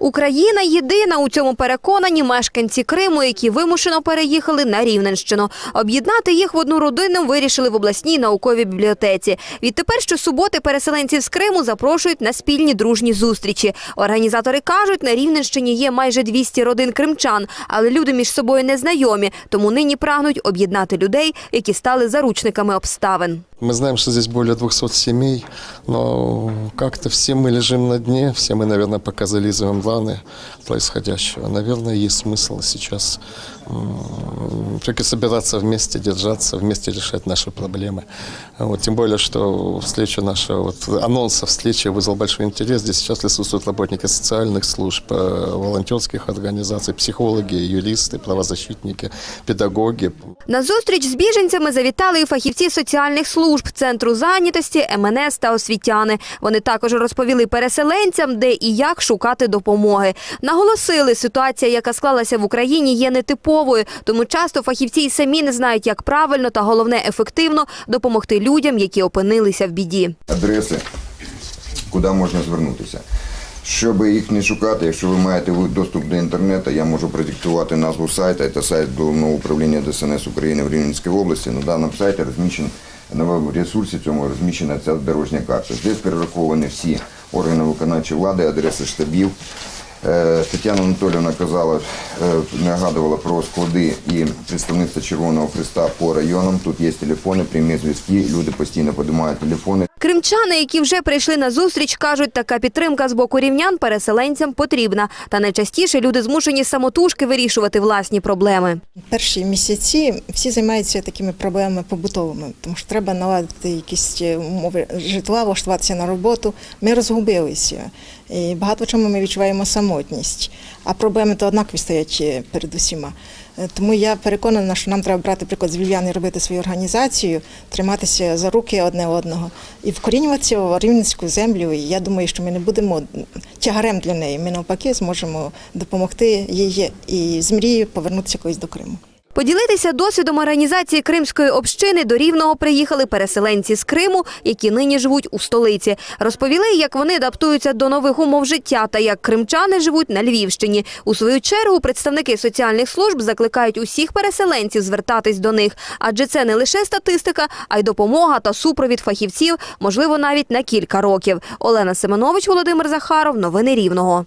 Україна єдина у цьому переконані мешканці Криму, які вимушено переїхали на Рівненщину. Об'єднати їх в одну родину вирішили в обласній науковій бібліотеці. Відтепер щосуботи переселенців з Криму запрошують на спільні дружні зустрічі. Організатори кажуть, на Рівненщині є майже 200 родин кримчан, але люди між собою не знайомі, тому нині прагнуть об'єднати людей, які стали заручниками обставин. Мы знаем, что здесь более 200 семей, но как-то все мы лежим на дне, все мы, наверное, пока зализываем главное происходящего. Наверное, есть смысл сейчас м, все-таки собираться вместе, держаться, вместе решать наши проблемы. Вот, тем более, что встреча наша, вот, анонс о встрече вызвал большой интерес. Здесь сейчас присутствуют работники социальных служб, э, волонтерских организаций, психологи, юристы, правозащитники, педагоги. На зустріч з біженцями завітали і фахівці соціальних служб, центру зайнятості, МНС та освітяни. Вони також розповіли переселенцям, де і як шукати допомоги. Наголосили, ситуація, яка склалася в Україні, є нетиповою, тому часто фахівці й самі не знають, як правильно та головне ефективно допомогти людям, які опинилися в біді. адреси, куди можна звернутися. Щоб їх не шукати, якщо ви маєте доступ до інтернету, я можу продиктувати назву сайту. Це сайт Головного управління ДСНС України в Рівненській області. На даному сайті розміщен на ресурсі цьому розміщена ця дорожня карта. Здесь перераховані всі органи виконавчої влади, адреси штабів. Е, Тетяна Анатолійовна казала, е, нагадувала про склади і представництво Червоного Христа по районам. Тут є телефони, прямі зв'язки. Люди постійно подимають телефони. Кримчани, які вже прийшли на зустріч, кажуть, така підтримка з боку рівнян переселенцям потрібна. Та найчастіше люди змушені самотужки вирішувати власні проблеми. Перші місяці всі займаються такими проблемами побутовими, тому що треба наладити якісь е, умови житла, влаштуватися на роботу. Ми розгубилися. І багато чому ми відчуваємо самотність, а проблеми то однакові стоять е, перед усіма. Е, Тому я переконана, що нам треба брати приклад з Львів'яни, робити свою організацію, триматися за руки одне одного і вкорінюватися в рівненську землю. І я думаю, що ми не будемо тягарем для неї. Ми навпаки зможемо допомогти їй і з мрією повернутися колись до Криму. Поділитися досвідом організації кримської общини до Рівного приїхали переселенці з Криму, які нині живуть у столиці. Розповіли, як вони адаптуються до нових умов життя та як кримчани живуть на Львівщині. У свою чергу представники соціальних служб закликають усіх переселенців звертатись до них, адже це не лише статистика, а й допомога та супровід фахівців, можливо, навіть на кілька років. Олена Семенович, Володимир Захаров. Новини Рівного.